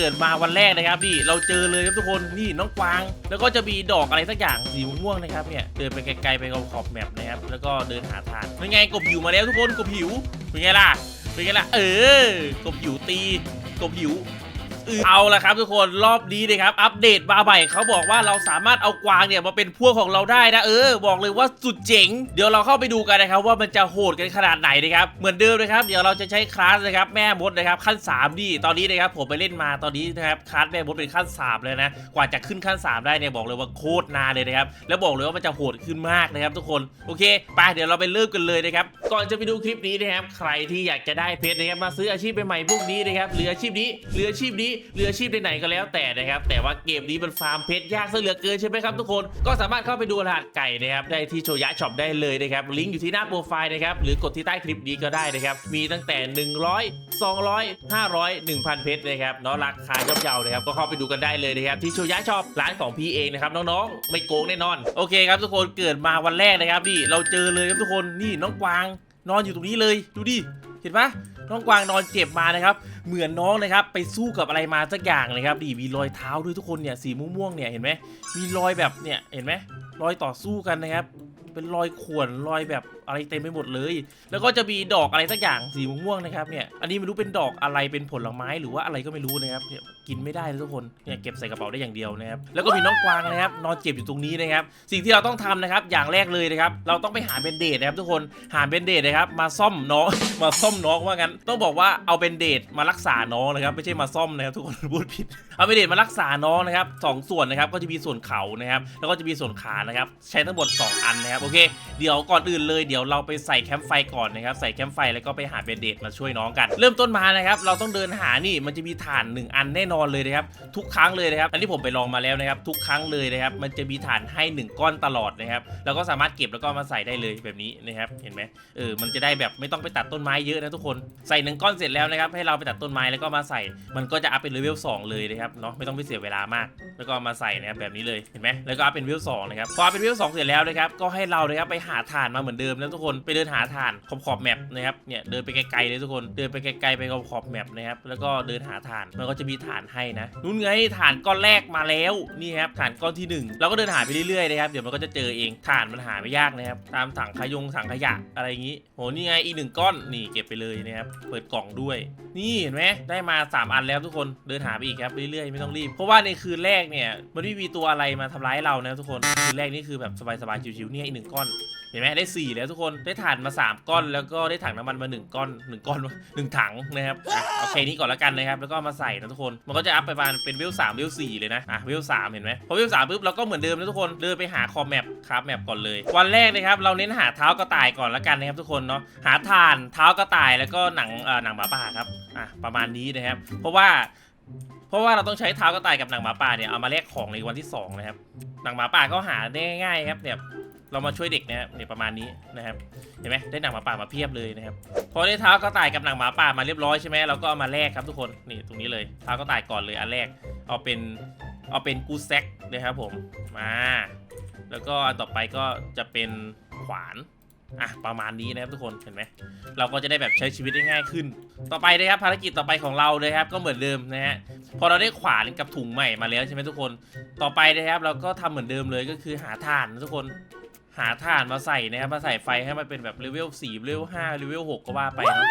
กิดมาวันแรกนะครับนี่เราเจอเลยครับทุกคนนี่น้องกวาง แล้วก็จะมีดอกอะไรสักอย่างสีม่วงนะครับเนี่ยเดินไปไกลๆไปขอบแมปนะครับแล้วก็เดินหาทางเป็นไงกบหิวมาแล้วทุกคนกบหิวเป็นไงล่ะเป็นไงล่ะเออกบหิวตีกบหิว เอาละครับทุกคนรอบนี้นะครับอัปเดตมาใหม่เขาบอกว่าเราสามารถเอากวางเนี่ยมาเป็นพวกของเราได้นะเออ บอกเลยว่าสุดเจ๋ง เดี๋ยวเราเข้าไปดูกันนะครับว่ามันจะโหดกันขนาดไหนนะครับเหมือนเดิมนะครับเดี๋ยวเราจะใช้คลาสนะครับแม่มดนะครับขั้น3นี่ตอนนี้นะครับผมไปเล่นมาตอนนี้นะครับคลาสแม่มดเป็นขั้น3เลยนะกว่าจะขึ้นขั้น 3 ได้เนี่ยบอกเลยว่าโคตรนานเลยนะครับแล้วบอกเลยว่ามันจะโหดขึ้นมากนะครับทุกคนโอเคไปเดี๋ยวเราไปเริ่มกันเลยนะครับก่อนจะไปดูคลิปนี้นะครับใครที่อยากจะได้เพชรนะครับมาซื้ออาชีพใหม่ๆพวกนี้นะครับหรืออาชีพนี้หรืออาชีพนี้หรืออาชีพไหนๆก็แล้วแต่นะครับ แต่ว่าเกมนี้มันฟาร์มเพชรยากซะเหลือเกินใช่ไหมครับทุกคนก็สามารถเข้าไปดูรหัสไก่นะครับได้ที่โชยะช็อปได้เลยนะครับลิงก์อยู่ที่หน้าโปรไฟล์นะครับหรือกดที่ใต้คลิปนี้ก็ได้นะครับมีตั้งแต่ 100 200 500 1,000 เพชรนะครับเนาะราคาย่อมเยานะครับก็เข้าไปดูกันได้เลยนะครับที่โชยะช็อปร้านของพี่เองนะครับน้องๆไม่โกงแน่นอน โอเคครับทุกคนเกิดมาวันแรกนะครับนี่เราเจอเลยครับทุกคนนี่น้องกวาง นอนอยู่ตรงนี้เลยดูดิเห็นปะ น้องกวางนอนเจ็บมานะครับ เหมือนน้องนะครับไปสู้กับอะไรมาสักอย่างนะครับดีมีรอยเท้าด้วยทุกคนเนี่ยสีม่วงๆเนี่ยเห็นไหมมีรอยแบบเนี่ยเห็นไหมรอยต่อสู้กันนะครับ เป็นรอยข่วนรอยแบบ อะไรเต็มไปหมดเลย แล้วก็จะมีดอกอะไรสักอย่างสีม่วงๆนะครับเนี่ยอันนี้ไม่รู้เป็นดอกอะไรเป็นผลไม้หรือว่าอะไรก็ไม่รู้นะครับเนี่ยกินไม่ได้นะทุกคนเนี่ยเก็บใส่กระเป๋าได้อย่างเดียวนะครับแล้วก็มีน้องกวางนะครับนอนเจ็บอยู่ตรงนี้นะครับสิ่งที่เราต้องทำนะครับอย่างแรกเลยนะครับเราต้องไปหาเบนเดดนะครับทุกคนหาเบนเดดนะครับมาซ่อมน้อง มาซ่อมน้องว่างั้น ต้องบอกว่าเอาเบนเดดมารักษาน้องนะครับไม่ใช่มาซ่อมนะครับทุกคนพูดผิดเอาเบนเดดมารักษาน้องนะครับสองส่วนนะครับก็จะมีส่วนเขานะครับแล้วก็จะมีส่วนขานะครับใช้ทั้งหมด 2 อันนะครับโอเค เดี๋ยวก่อนอื่นเลยเดี๋ยวเราไปใส่แคมป์ไฟก่อนนะครับใส่แคมป์ไฟแล้วก็ไปหาเบนเดดมาช่วยน้องกัน เริ่มต้นมานะครับเราต้องเดินหานี่มันจะมีฐานหนึ่งอันแน่นอนเลยนะครับทุกครั้งเลยนะครับอันนี้ผมไปลองมาแล้วนะครับทุกครั้งเลยนะครับมันจะมีฐานให้หนึ่งก้อนตลอดนะครับเราก็สามารถเก็บแล้วก็มาใส่ได้เลยแบบนี้นะครับเห็นไหมเออมันจะได้แบบไม่ต้องไปตัดต้นไม้เยอะนะทุกคนใส่หนึ่งก้อนเสร็จแล้วนะครับให้เราไปตัดต้นไม้แล้วก็มาใส่ มันก็จะอัพเป็นเลเวล2เลยนะครับเนาะไม่ต้องไปเสียเวลามาก แล้วก็มาใส่นะครับแบบนี้เลยเห็นไหมแล้วก็อัพเป็นเลเวล2นะครับพอเป็นเลเวล2เสร็จแล้วนะครับก็ให้เรานะครับไปหาฐานมาเหมือนเดิมนะทุกคนไปเดินหาฐานขอบขอบแมปนะครับเนี่ยเดินไปไกลๆเลยทุกคนเดินไปไกลๆไปขอบขอบแมปนะครับแล้วก็เดินหาฐานมันก็จะมีฐานให้นะนู่นไงฐานก้อนแรกมาแล้วนี่ครับฐานก้อนที่หนึ่งเราก็เดินหาไปเรื่อยๆนะครับเดี๋ยวมันก็จะเจอเองฐานมันหาไม่ยากนะครับตามถังขยงถังขยะอะไรอย่างนี้โหนี่ไงอีกหนึ่งก้อนนี่เก็บไปเลยนะครับเปิดกล่องด้วย นี่เห็นไหมได้มา 3 อันแล้วทุกคนเดินหาไปอีกครับเรื่อยๆไม่ต้องรีบ เพราะว่าในคืนแรกเนี่ยมันไม่มีตัวอะไรมาทำร้ายเรานะทุกคนคืนแรกนี่คือแบบสบายๆชิวๆเนี่ยอีกหนึ่งก้อน เห็นไหมได้ 4 แล้วทุกคนได้ถ่านมา 3 ก้อน แล้วก็ได้ถังน้ำมันมา 1 ก้อน 1 ก้อน 1 ถังนะครับอะโอเคนี้ก่อนแล้วกันนะครับ แล้วก็เอามาใส่นะทุกคน มันก็จะอัพไปประมาณเป็นเวสามเวสี่เลยนะอะเวสามเห็นไหมพอเวสามปุ๊บเราก็เหมือนเดิมนะทุกคนเดินไปหาคอมแมปครับแมปก่อนเลย วันแรกนะครับเราเน้นหาเท้ากระต่ายก่อนแล้วกันนะครับทุกคนเนาะหาถ่านเท้ากระต่ายแล้วก็หนังเอ่อหนังหมาป่าครับอะประมาณนี้นะครับ เพราะว่า เพราะว่าเราต้องใช้เท้ากระต่ายกับหนังหมาป่าเนี่ยเอามาแลกของในวันที่สองนะครับหนังหมาป่าก็หาได้ง่ายครับเนี่ย เรามาช่วยเด็กนะครับเนี่ยประมาณนี้นะครับเห็นไหมได้หนังหมาป่ามาเพียบเลยนะครับพอได้เท้ากระต่ายกับหนังหมาป่ามาเรียบร้อยใช่ไหมเราก็เอามาแลกครับทุกคนนี่ตรงนี้เลยเท้ากระต่ายก่อนเลยอันแรกเอาเป็นเอาเป็นกูแซกนะครับผมมาแล้วก็อันต่อไปก็จะเป็นขวานอะประมาณนี้นะครับทุกคนเห็นไหมเราก็จะได้แบบใช้ชีวิตได้ง่ายขึ้น ต่อไปนะครับภารกิจต่อไปของเราเลยครับก็เหมือนเดิมนะฮะพอเราได้ขวานกับถุงใหม่มาแล้วใช่ไหมทุกคน ต่อไปนะครับเราก็ทำเหมือนเดิมเลยก็คือหาถ่านนะทุกคน หาถ่านมาใส่นะครับมาใส่ไฟให้มันเป็นแบบเลเวล4เลเวล5เลเวล6ก็ว่าไปเนอะ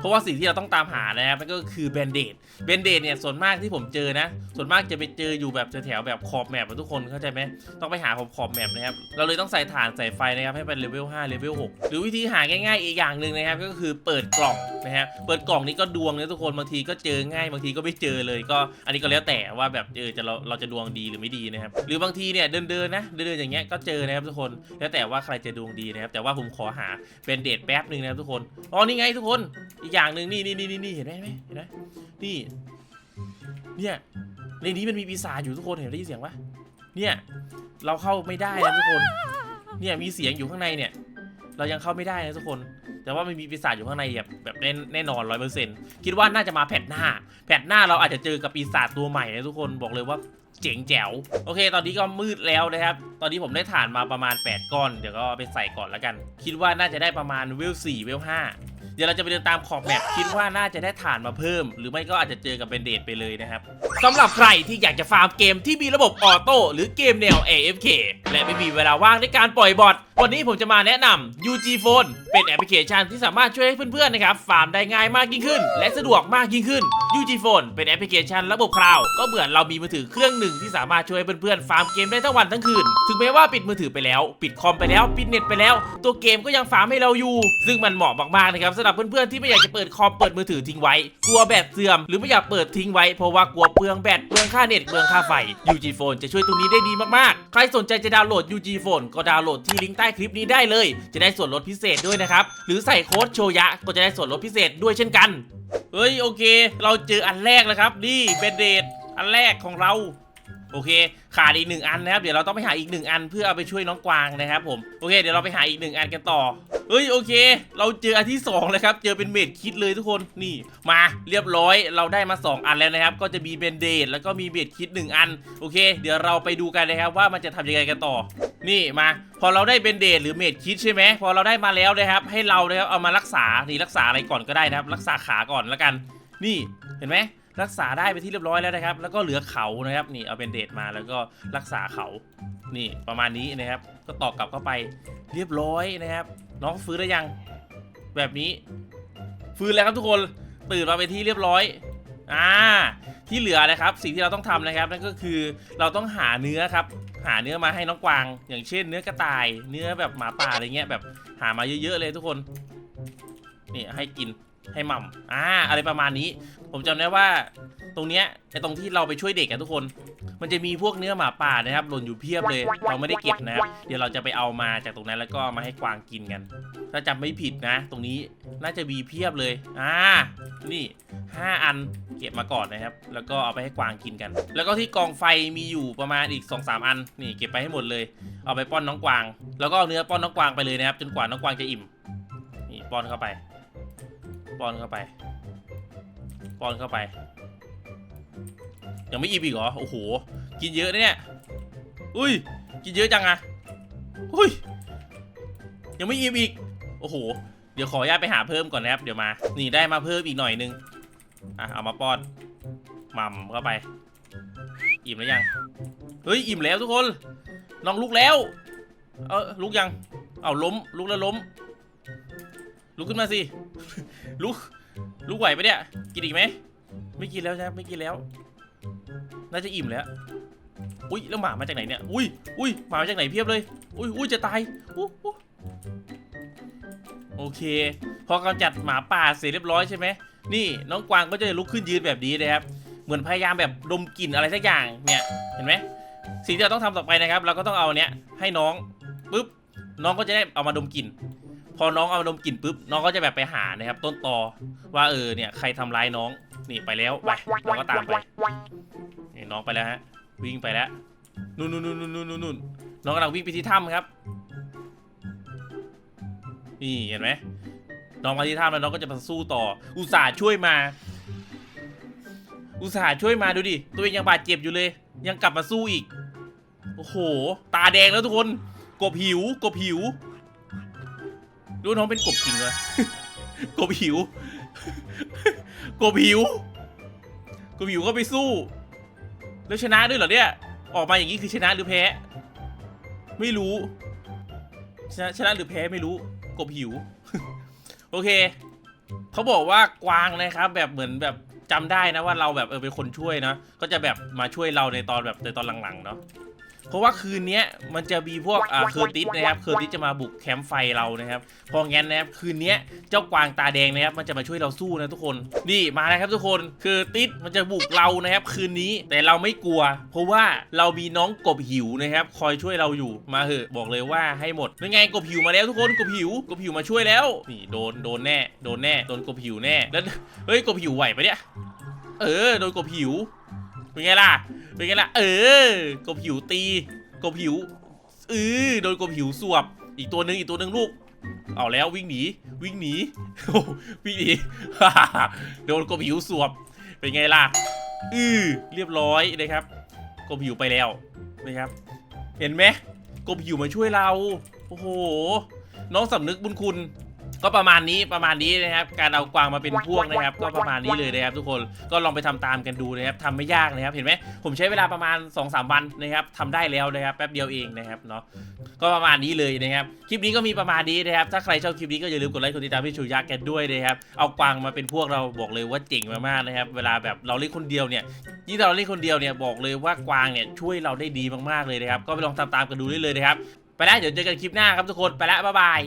เพราะว่าสิ่งที่เราต้องตามหานะครับนั่นก็คือแบนเดดแบนเดดเนี่ยส่วนมากที่ผมเจอนะ ส่วนมากจะไปเจออยู่แบบแถวๆแบบขอบแมปอะทุกคนเข้าใจไหมต้องไปหาขอบขอบแมปนะครับเราเลยต้องใส่ถ่านใส่ไฟนะครับให้เป็นเลเวล5เลเวล6หรือวิธีหาง่ายๆอีกอย่างหนึ่งนะครับก็คือเปิดกล่องนะฮะเปิดกล่องนี้ก็ดวงนะทุกคนบางทีก็เจอง่ายบางทีก็ไม่เจอเลยก็อันนี้ก็แล้วแต่ว่าแบบเออจะเราเราจะดวงดีหรือไม่ดีนะครับหรือบางทีเนี่ยเดินๆนะเดินๆอย่างเงี้ยก็เจอนะครับทุกคนแล้วแต่ว่าใครจะดวงดีนะครับ แต่ว่าผมขอหาเป็นเดทแป๊บหนึ่งนะครับทุกคน อ๋อ นี่ไงทุกคน อีกอย่างหนึ่งนี่นี่นี่นี่เห็นไหมเห็นไหมเห็นไหมนี่ เนี่ย ในนี้มันมีปีศาจอยู่ทุกคน เห็นได้ยินเสียงปะเนี่ย เราเข้าไม่ได้นะทุกคน เนี่ยมีเสียงอยู่ข้างในเนี่ย เรายังเข้าไม่ได้นะทุกคนแต่ว่ามันมีปีศาจอยู่ข้างในแบบแบบแน่แน่นอนร้อยเปอร์เซ็นต์คิดว่าน่าจะมาแผ่นหน้าแผ่นหน้าเราอาจจะเจอกับปีศาจตัวใหม่นะทุกคนบอกเลยว่า เจ๋งแจ๋วโอเค ตอนนี้ก็มืดแล้วนะครับ ตอนนี้ผมได้ฐานมาประมาณ 8 ก้อน เดี๋ยวก็ไปใส่ก่อนแล้วกัน คิดว่าน่าจะได้ประมาณเวล4เวล5เดี๋ยวเราจะไปเดินตามขอบแมปคิดว่าน่าจะได้ฐานมาเพิ่ม หรือไม่ก็อาจจะเจอกับเบนเดดไปเลยนะครับสำหรับใครที่อยากจะฟาร์มเกมที่มีระบบออโต้หรือเกมแนว AFK และไม่มีเวลาว่างในการปล่อยบอทวันนี้ผมจะมาแนะนำ UG Phone เป็นแอปพลิเคชันที่สามารถช่วยให้เพื่อนๆนะครับฟาร์มได้ง่ายมากยิ่งขึ้น และสะดวกมากยิ่งขึ้น UG Phone เป็นแอปพลิเคชันระบบคลาวด์ก็เหมือนเรามีมือถือเครื่องหนึ่งที่สามารถช่วยให้เพื่อนๆฟาร์มเกมได้ทั้งวันทั้งคืน ถึงแม้ว่าปิดมือถือไปแล้ว ปิดคอมไปแล้วปิดเน็ตไปแล้ว ตัวเกมก็ยังฟาร์มให้เราอยู่ ซึ่งมันเหมาะมากๆนะครับสำหรับเพื่อนๆที่ไม่อยากจะเปิดคอมเปิดมือถือทิ้งไว้ กลัวแบตเสื่อมหรือไม่อยากเปิดทิ้งไว้เพราะว่ากลัวเปลืองแบตเปลืองค่าเน็ตเปลืองค่าไฟ UG Phone จะช่วยตรงนี้ได้ดีมากๆ ใครสนใจจะดาวน์โหลด UG Phone ก็ดาวน์โหลดที่ลิงก์ใต้คลิปนี้ได้เลย จะได้ส่วนลดพิเศษด้วยนะครับ หรือใส่โค้ดโชยะก็จะได้ส่วนลดพิเศษด้วยเช่นกัน เฮ้ยโอเค เราเจออันแรกแล้วครับ นี่เบนเดดอันแรกของเราโอเค ขาดอีกหนึ่งอันนะครับ เดี๋ยวเราต้องไปหาอีกหนึ่งอันเพื่อเอาไปช่วยน้องกวางนะครับผม โอเค เดี๋ยวเราไปหาอีกหนึ่งอันกันต่อ เฮ้ย โอเค เราเจออันที่สองแล้วครับ เจอเป็นเมดคิดเลยทุกคน นี่ มาเรียบร้อย เราได้มาสองอันแล้วนะครับ ก็จะมีเบนเดดแล้วก็มีเมดคิดหนึ่งอัน โอเค เดี๋ยวเราไปดูกันนะครับว่ามันจะทำยังไงกันต่อ นี่มาพอเราได้เบนเดดหรือเมดคิดใช่ไหมพอเราได้มาแล้วนะครับ ให้เรานะครับเอามารักษานี่รักษาอะไรก่อนก็ได้นะครับ รักษาขาก่อนแล้วกัน นี่เห็นไหมรักษาได้ไปที่เรียบร้อยแล้วนะครับ แล้วก็เหลือเขานะครับ นี่เอาเป็นเดทมาแล้วก็รักษาเขานี่ประมาณนี้นะครับ ก็ตอกกลับเข้าไปเรียบร้อยนะครับ น้องฟื้นได้ยัง แบบนี้ ฟื้นแล้วครับทุกคนตื่นมาเป็นที่เรียบร้อยอ่าที่เหลือนะครับสิ่งที่เราต้องทำนะครับนั่นก็คือเราต้องหาเนื้อครับ หาเนื้อมาให้น้องกวาง อย่างเช่น เนื้อกระต่าย เนื้อแบบหมาป่าอะไรเงี้ยแบบหามาเยอะๆเลยทุกคนนี่ให้กินให้หม่ำอ่าอะไรประมาณนี้ ผมจำได้ว่าตรงเนี้ยไอตรงที่เราไปช่วยเด็กกันทุกคน มันจะมีพวกเนื้อหมาป่านะครับหล่นอยู่เพียบเลย เราไม่ได้เก็บนะครับเดี๋ยวเราจะไปเอามาจากตรงนั้นแล้วก็มาให้กวางกินกัน ถ้าจำไม่ผิดนะ ตรงนี้น่าจะมีเพียบเลย อ่า นี่ ห้าอันเก็บมาก่อนนะครับ แล้วก็เอาไปให้กวางกินกัน แล้วก็ที่กองไฟมีอยู่ประมาณอีก2อสอันนี่เก็บไปให้หมดเลย เอาไปป้อนน้องกวาง แล้วก็เอาเนื้อป้อนน้องกวางไปเลยนะครับ จนกว่าน้องกวางจะอิ่มนี่ป้อนเข้าไป ป้อนเข้าไป ป้อนเข้าไป ยังไม่อิ่มอีกเหรอโอ้โหกินเยอะนะเนี่ยอุ้ยกินเยอะจังอะอุ้ยยังไม่อิ่มอีกโอ้โหเดี๋ยวขออนุญาตไปหาเพิ่มก่อนนะครับ เดี๋ยวมา นี่ได้มาเพิ่มอีกหน่อยนึง อะเอามาป้อนหม่ำเข้าไป อิ่มแล้วยัง เฮ้ย อิ่มแล้วทุกคน น้องลุกแล้ว เออลุกยัง เอาล้ม ลุกแล้วล้ม ลุกขึ้นมาสิ ลุก ลุกไหวปะเนี่ย กินอีกไหม ไม่กินแล้วใช่ไหมไม่กินแล้ว น่าจะอิ่มแล้ว อุ้ยแล้วหมามาจากไหนเนี่ย อุ้ยอุ้ยหมามาจากไหนเพียบเลย อุ้ยอุ้ยจะตายอู้โอเค พอกำจัดหมาป่าเสร็จเรียบร้อยใช่ไหม นี่น้องกวางก็จะลุกขึ้นยืนแบบนี้นะครับ เหมือนพยายามแบบดมกลิ่นอะไรสักอย่างเนี่ยเห็นไหมสิ่งที่เราต้องทำต่อไปนะครับ เราก็ต้องเอาเนี้ยให้น้องปุ๊บน้องก็จะได้เอามาดมกลิ่นพอน้องเอามาดมกลิ่นปุ๊บน้องก็จะแบบไปหานะครับ ต้นตอว่าเออเนี่ยใครทำร้ายน้องนี่ไปแล้วไปเราก็ตามไปนี่น้องไปแล้วฮะวิ่งไปแล้วนู่นนู่นนู่นนู่นนู่นนู่นน้องกำลังวิ่งไปที่ถ้ำครับนี่เห็นไหม น้องมาที่ถ้ำแล้วน้องก็จะมาสู้ต่อ อุตส่าห์ช่วยมา อุตส่าห์ช่วยมาดูดิ ตัวเองยังบาดเจ็บอยู่เลย ยังกลับมาสู้อีก โอ้โห ตาแดงแล้วทุกคน กบหิว กบหิวรู้น้องเป็นกบจริงเลยกบหิว กบหิว กบหิวก็ไปสู้ แล้วชนะด้วยเหรอเนี่ย ออกมาอย่างนี้คือชนะหรือแพ้ ไม่รู้ ชนะชนะหรือแพ้ไม่รู้ กบหิว โอเค เขาบอกว่ากวางนะครับ แบบเหมือนแบบจำได้นะว่าเราแบบเออเป็นคนช่วยนะก็จะแบบมาช่วยเราในตอนแบบในตอนหลังๆเนาะ เพราะว่าคืนนี้มันจะมีพวกอ่าเคอร์ติสนะครับเคอร์ติสจะมาบุกแคมป์ไฟเรานะครับพองั้นนะครับคืนนี้เจ้ากวางตาแดงนะครับมันจะมาช่วยเราสู้นะทุกคนนี่มาแล้วครับทุกคนคือติสมันจะบุกเรานะครับ คืนนี้แต่เราไม่กลัว เพราะว่าเรามีน้องกบหิวนะครับ คอยช่วยเราอยู่มาเหอะบอกเลยว่าให้หมดยังไงกบหิวมาแล้วทุกคนกบหิวกบหิวมาช่วยแล้ว นี่โดนโดนแน่โดนแน่โดนกบหิวแน่แล้วเฮ้ยกบหิวไหวปะเนี่ยเออโดนกบหิวเป็นไงล่ะ เป็นไงล่ะ เออกบหิวตีกบหิวเออโดนกบหิวสวบ อีกตัวหนึ่งอีกตัวหนึ่งลูก เอาแล้ววิ่งหนีวิ่งหนีโอวิ่งหนีโดนกบหิวสวบ เป็นไงล่ะอือเรียบร้อยนะครับ กบหิวไปแล้วนะครับ เห็นไหมกบหิวมาช่วยเรา โอ้โห น้องสำนึกบุญคุณ ก็ประมาณนี้ประมาณนี้นะครับ การเอากวางมาเป็นพวกนะครับ ก็ประมาณนี้เลยนะครับทุกคนก็ลองไปทำตามกันดูนะครับทำไม่ยากนะครับ เห็นไหมผมใช้เวลาประมาณ 2-3 วันนะครับทำได้แล้วนะครับแป๊บเดียวเองนะครับเนาะก็ประมาณนี้เลยนะครับคลิปนี้ก็มีประมาณนี้นะครับถ้าใครชอบคลิปนี้ก็อย่าลืมกดไลค์กดติดตามพี่ชูยักษ์กันด้วยนะครับเอากวางมาเป็นพวกเราบอกเลยว่าเจ๋งมากๆนะครับ เวลาแบบเราเล่นคนเดียวเนี่ยยิ่งเราเล่นคนเดียวเนี่ยบอกเลยว่ากวางเนี่ยช่วยเราได้ดีมากๆเลยนะครับก็ไปลองทำตามกันดูได้เลยนะครับไปแล้วเดี๋ยวเจอกันคลิปหน้าครับทุกคนไปแล้วบ๊ายบาย